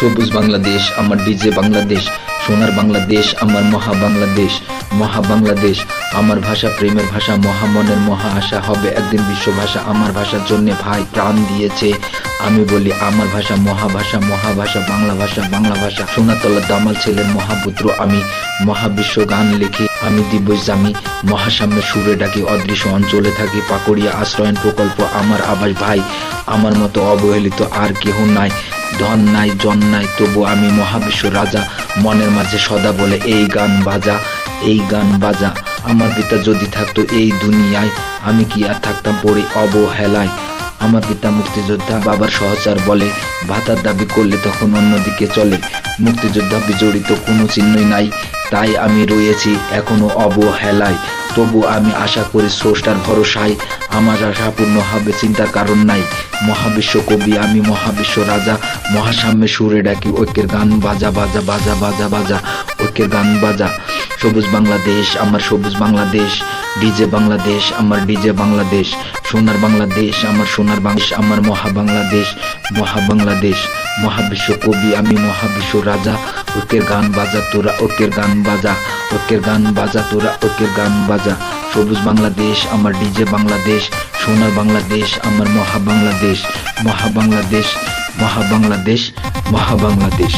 সবুজ বাংলাদেশ, আমার ডিজে বাংলাদেশ, সোনার বাংলাদেশ, আমার মহা বাংলাদেশ মহা বাংলাদেশ, আমার ভাষা প্রেমের ভাষা মহামনের মহা আশা হবে একদিন বিশ্ব ভাষা, আমার ভাষার জন্য ভাই প্রাণ দিয়েছে। আমি বলি আমার ভাষা মহাভাষা মহাভাষা বাংলা ভাষা বাংলা ভাষা। সোনাতলা দামাল ছেলের মহাপুত্র আমি মহাবিশ্ব গান লিখি, আমি দিবস জামি মহাসাম্যের সুরে ডাকি, অদৃশ্য অঞ্চলে থাকি, পাকড়িয়া আশ্রয়ন প্রকল্প, আমার আবাস ভাই, আমার মতো অবহেলিত আর কেহ নাই। ধন নাই, জন নাই, তবু আমি মহাবিশ্ব রাজা। মনের মাঝে সদা বলে, এই গান বাজা, এই গান বাজা। আমার পিতা যদি থাকতো এই দুনিয়ায়, আমি কি আর থাকতাম পড়ে অবহেলায়? আমার পিতা মুক্তিযোদ্ধা বাবার সহচার বলে, ভাতার দাবি করলে তখন অন্যদিকে চলে। মুক্তিযোদ্ধা বিজড়িত কোনো চিহ্নই নাই। তাই আমি রয়েছি এখনও অবহেলায়। তবু আমি আশা করি স্রষ্টার ভরসায় আমার আশা পূর্ণ হবে, চিন্তার কারণ নাই। মহাবিশ্ব কবি, আমি মহাবিশ্ব রাজা, মহাসাম্যে সুরে ডাকি, ঐক্যের গান বাজা বাজা বাজা বাজা বাজা, ঐক্যের গান বাজা। সবুজ বাংলাদেশ, আমার সবুজ বাংলাদেশ, ডিজে বাংলাদেশ, আমার ডিজে বাংলাদেশ, সোনার বাংলাদেশ, আমার সোনার বাংলাদেশ, আমার মহা বাংলাদেশ মহা বাংলাদেশ, মহাবিশ্ব কবি, আমি মহাবিশ্ব রাজা ঐক্যের গান বাজা, তোরা ওকের গান বাজা, ওকের গান বাজা, তোরা ওকের গান বাজা। সবুজ বাংলাদেশ, আমার ডিজে বাংলাদেশ, সোনার বাংলাদেশ, আমার মহা বাংলাদেশ মহা বাংলাদেশ মহা বাংলাদেশ মহা বাংলাদেশ।